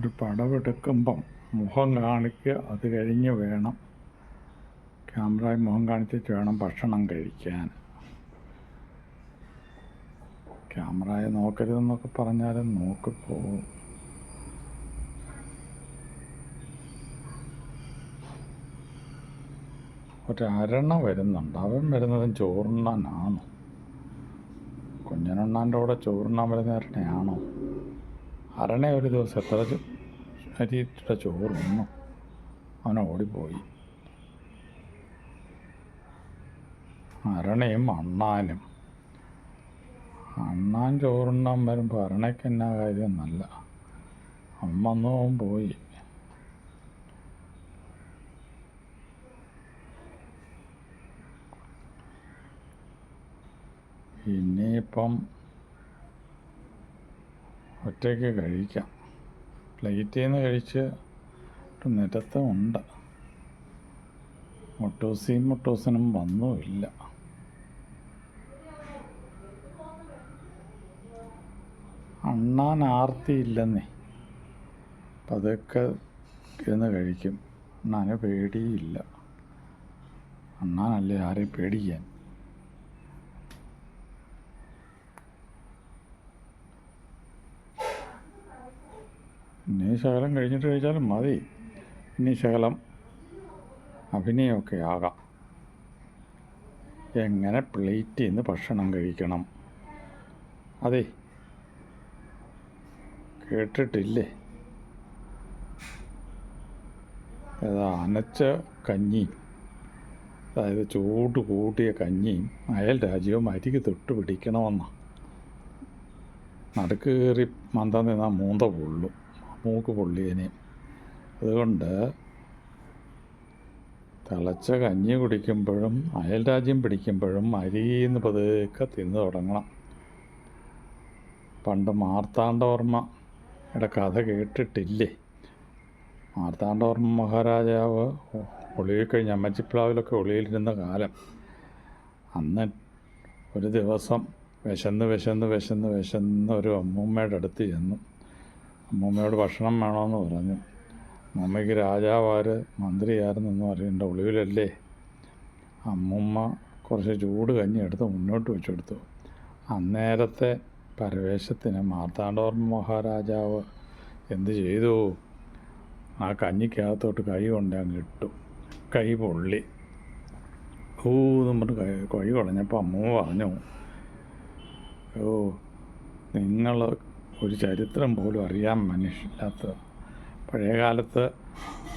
ഒരു പടമെടുക്കുമ്പം മുഖം കാണിക്കുക അത് കഴിഞ്ഞ് വേണം. ക്യാമറയിൽ മുഖം കാണിച്ചിട്ട് വേണം ഭക്ഷണം കഴിക്കാൻ. ക്യാമറയെ നോക്കരുതെന്നൊക്കെ പറഞ്ഞാലും നോക്കിപ്പോവും ഒരരണ വരുന്നുണ്ട്. അവൻ വരുന്നതും ചോറുണ്ണാനാണോ. കുഞ്ഞനണ്ണാന്റെ കൂടെ ചോറുണ്ണാൻ വരുന്ന അരണയാണോ അരണ ഒരു ദിവസം എത്ര അരിയുടെ ചോറുണ്ണു. അവൻ ഓടിപ്പോയി. അരണയും അണ്ണാനും. അണ്ണാൻ ചോറുണ്ണാൻ വരുമ്പോൾ അരണയ്ക്ക് എന്നാ കാര്യം നല്ല അമ്മ അന്നും പോയി. ഇനിയിപ്പം ഒറ്റയ്ക്ക് കഴിക്കാം. പ്ലേറ്റിൽ നിന്ന് കഴിച്ച് നിരത്തമുണ്ട്. മുട്ടൂസിയും വന്നോ വന്നുമില്ല. അണ്ണാൻ ആർത്തിയില്ലെന്നേ പതുക്കെ ഇരുന്ന് കഴിക്കും. അണ്ണാന് പേടിയില്ല. അണ്ണാനല്ലേ ആരെയും പേടിക്കാൻ? ഇനി ശകലം കഴിഞ്ഞിട്ട് കഴിച്ചാലും മതി. ഇനി ശകലം അഭിനയമൊക്കെ ആകാം എങ്ങനെ പ്ലേറ്റ് നിന്ന് ഭക്ഷണം കഴിക്കണം? അതെ കേട്ടിട്ടില്ലേ? ഏതാ അനച്ച കഞ്ഞിയും അതായത് ചൂട് കൂട്ടിയ കഞ്ഞിയും അയൽ രാജ്യവും അരിക്ക് തൊട്ട് പിടിക്കണമെന്നാണ് നടുക്ക് കയറി മന്ത നിന്നാൽ മൂന്ത പൊള്ളും മൂക്ക് പൊള്ളിയനെയും അതുകൊണ്ട് തിളച്ച കഞ്ഞി കുടിക്കുമ്പോഴും അയൽ രാജ്യം പിടിക്കുമ്പോഴും അരിന്ന് പതുക്കെ തിന്ന് തുടങ്ങണം. പണ്ട് മാർത്താണ്ഡവർമ്മയുടെ കഥ കേട്ടിട്ടില്ലേ? മാർത്താണ്ഡവർമ്മ മഹാരാജാവ് ഒളിയിൽ കഴിഞ്ഞ് അമ്മച്ചിപ്ലാവിലൊക്കെ ഒളിയിലിരുന്ന കാലം. അന്ന് ഒരു ദിവസം വിശന്ന് വിശന്ന് വിശന്ന് വിശന്ന് ഒരു അമ്മൂമ്മയുടെ അടുത്ത് ചെന്നു. അമ്മൂമ്മയോട് ഭക്ഷണം വേണമെന്ന് പറഞ്ഞു. അമ്മയ്ക്ക് രാജാവാര് മന്ത്രിയായിരുന്നെന്ന് പറയേണ്ട ഒളിവിലല്ലേ? അമ്മൂമ്മ കുറച്ച് ചൂട് കഞ്ഞി എടുത്ത് മുന്നോട്ട് വെച്ചെടുത്തു. അന്നേരത്തെ പരവേശത്തിന് മാർത്താണ്ഡവർമ്മ മഹാരാജാവ് എന്ത് ചെയ്തു? ആ കഞ്ഞിക്കകത്തോട്ട് കൈ കൊണ്ട് അങ്ങ് ഇട്ടു. കൈ പൊള്ളി. ഊന്നും പറഞ്ഞ് കൈ കൈ കുടഞ്ഞപ്പോൾ അമ്മൂമ്മ പറഞ്ഞു ഓ നിങ്ങൾ ഒരു ചരിത്രം പോലും അറിയാൻ മനുഷ്യല്ലാത്ത പഴയകാലത്ത്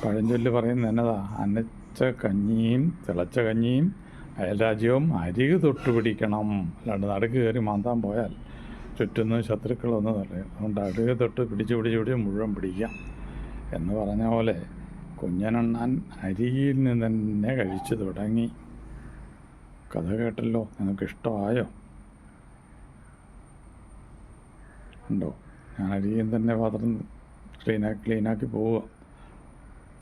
പഴഞ്ചൊല്ല് പറയുന്നത് എന്നതാ? അനച്ച കഞ്ഞിയും തിളച്ച കഞ്ഞിയും അയൽരാജ്യവും അരികു തൊട്ടുപിടിക്കണം. അല്ലാണ്ട് നടുക്ക് കയറി മാന്താൻ പോയാൽ ചുറ്റുന്ന ശത്രുക്കളൊന്നും അറിയാം അതുകൊണ്ട് അടുക തൊട്ട് പിടിച്ച് പിടിച്ച് പിടിച്ച് മുഴുവൻ പിടിക്കാം എന്ന് പറഞ്ഞ പോലെ കുഞ്ഞനണ്ണാൻ അരിയിൽ നിന്ന് തന്നെ കഴിച്ചു തുടങ്ങി. കഥ കേട്ടല്ലോ? നിങ്ങൾക്ക് ഇഷ്ടമായോ ഉണ്ടോ ഞാൻ അരിയും തന്നെ പാത്രം ക്ലീനാക്കി ക്ലീനാക്കി പോവുക.